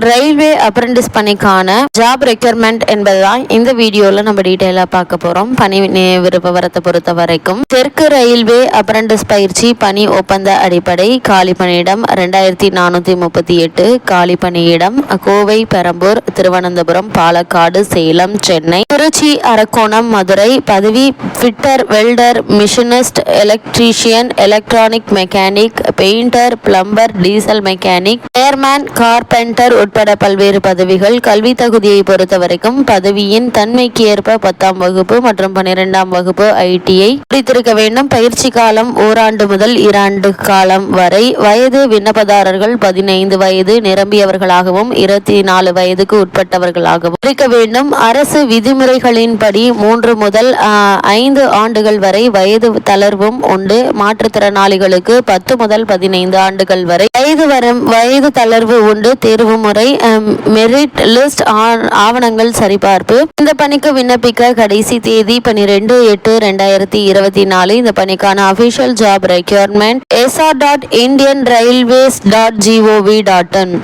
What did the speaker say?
Railway apprentice பணிக்கான job requirement என்பதுதான் இந்த வீடியோல நம்ம டீட்டெயிலா பார்க்க போறோம். பணி விருப்பவரத்தை பொறுத்த வரைக்கும் தெற்கு ரயில்வே அப்ரெண்டிஸ் பயிற்சி பணி ஒப்பந்த அடிப்படை காலி பணியிடம் ரெண்டாயிரத்தி நானூத்தி முப்பத்தி எட்டு காலி பணியிடம் கோவை பெரம்பூர் திருவனந்தபுரம் பாலக்காடு சேலம் சென்னை திருச்சி அரக்கோணம் மதுரை பதவி fitter welder machinist electrician electronic mechanic painter plumber diesel mechanic chairman carpenter உட்பட பல்வேறு பதவிகள். கல்வி தகுதியை பொறுத்தவரைக்கும் பதவியின் தன்மைக்கு ஏற்ப பத்தாம் வகுப்பு மற்றும் பன்னிரெண்டாம் வகுப்பு ஐடிஐ முடித்திருக்க வேண்டும். பயிற்சி காலம் ஓராண்டு முதல் இரண்டு காலம் வரை. வயது விண்ணப்பதாரர்கள் பதினைந்து வயது நிரம்பியவர்களாகவும் இருபத்தி நாலு வயதுக்கு உட்பட்டவர்களாகவும் இருக்க வேண்டும். அரசு விதிமுறைகளின்படி மூன்று முதல் ஐந்து ஆண்டுகள் வரை வயது தளர்வும் உண்டு. மாற்றுத்திறனாளிகளுக்கு பத்து முதல் பதினைந்து ஆண்டுகள் வரை வயது வரும் வயது தளர்வு உண்டு. தேர்வு முறை மெரிட் லிஸ்ட் ஆவணங்கள் சரிபார்ப்பு. இந்த பணிக்கு விண்ணப்பிக்க கடைசி தேதி பனிரெண்டு எட்டு ரெண்டாயிரத்தி இருபத்தி நாலு. இந்த பணிக்கான official job requirement SR dot Indian railways dot G O V dot in